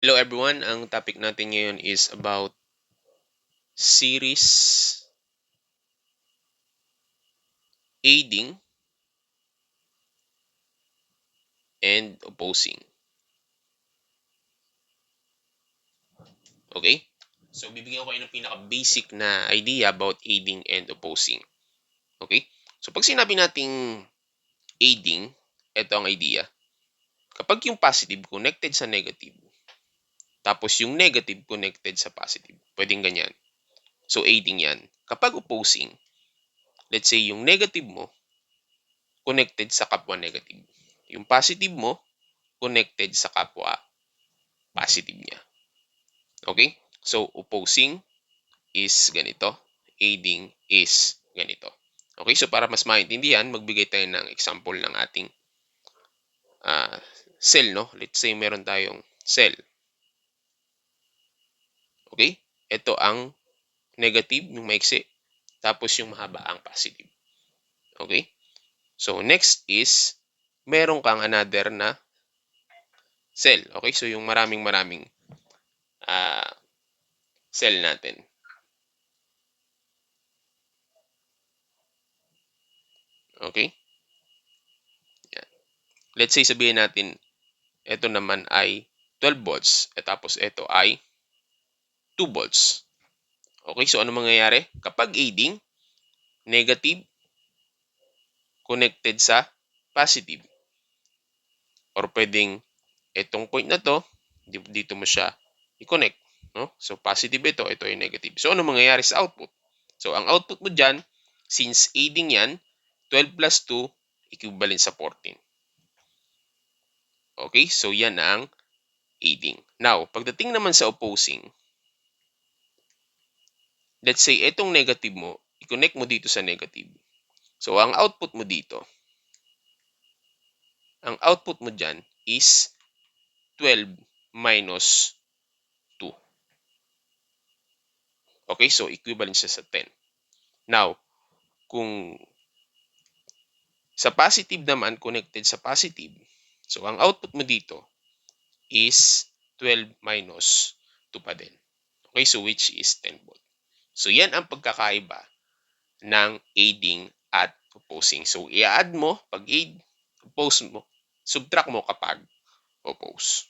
Hello everyone, ang topic natin ngayon is about series aiding and opposing. Okay? So, bibigyan ko kayo ng pinaka-basic na idea about aiding and opposing. Okay? So, pag sinabi nating aiding, ito ang idea. Kapag yung positive connected sa negative, tapos yung negative connected sa positive, pwedeng ganyan. So, aiding yan. Kapag opposing, let's say yung negative mo, connected sa kapwa negative. Yung positive mo, connected sa kapwa positive niya. Okay? So, opposing is ganito. Aiding is ganito. Okay? So, para mas maintindihan, magbigay tayo ng example ng ating uh, cell, no? Let's say meron tayong cell. Okay? Ito ang negative, yung maiksi. Tapos yung mahaba ang positive. Okay? So, next is, meron kang another na cell. Okay? So, yung maraming maraming uh, cell natin. Okay? Yan. Let's say sabihin natin, ito naman ay 12 volts. At tapos ito ay 2 volts. Okay, so ano mangyayari? Kapag aiding, negative connected sa positive. Or pwedeng itong point na to, dito mo siya i-connect. No? So, positive ito, ito ay negative. So, ano mangyayari sa output? So, ang output mo dyan, since aiding yan, 12 plus 2, equivalent sa 14. Okay? So, yan ang aiding. Now, pagdating naman sa opposing, let's say, itong negative mo, i-connect mo dito sa negative. So, ang output mo dito, ang output mo dyan is 12 minus Okay, so equivalent siya sa 10. Now, kung sa positive naman, connected sa positive, so ang output mo dito is 12 minus 2 pa din. Okay, so which is 10 volt. So yan ang pagkakaiba ng aiding at opposing. So i-add mo, pag aid, oppose mo, subtract mo kapag oppose.